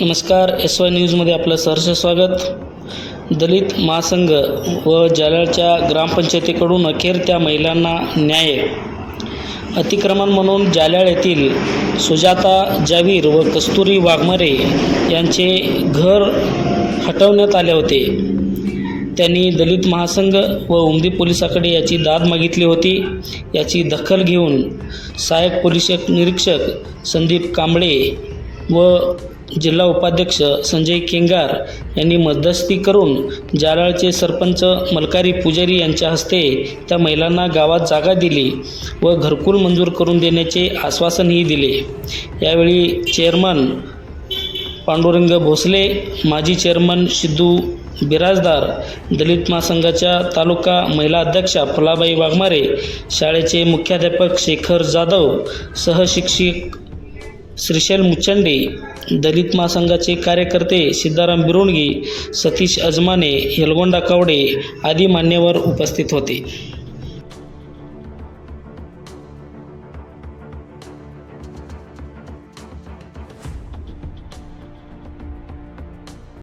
नमस्कार S Y न्यूजमध्ये आपलं सहर्ष स्वागत. दलित महासंघ व जालाळच्या ग्रामपंचायतीकडून अखेर त्या महिलांना न्याय. अतिक्रमण म्हणून जाल्याळ येथील सुजाता जावीर व कस्तुरी वाघमारे यांचे घर हटवण्यात आले होते. त्यांनी दलित महासंघ व उमदी पोलिसाकडे याची दाद मागितली होती. याची दखल घेऊन सहाय्यक पोलीस निरीक्षक संदीप कांबळे व जिल्हा उपाध्यक्ष संजय केंगार यांनी मध्यस्थी करून जालाळचे सरपंच मलकारी पुजारी यांच्या हस्ते त्या महिलांना गावात जागा दिली व घरकुल मंजूर करून देण्याचे आश्वासनही दिले. यावेळी चेअरमन पांडुरंग भोसले माजी चेअरमन सिद्धू बिराजदार दलित महासंघाच्या तालुका महिला अध्यक्षा फुलाबाई वाघमारे शाळेचे मुख्याध्यापक शेखर जाधव सहशिक्षक श्रीशैल मुचंडे दलित महासंघाचे कार्यकर्ते सिद्धाराम बिरोणगे सतीश अजमाने यलगोंडा कावडे आदी मान्यवर उपस्थित होते.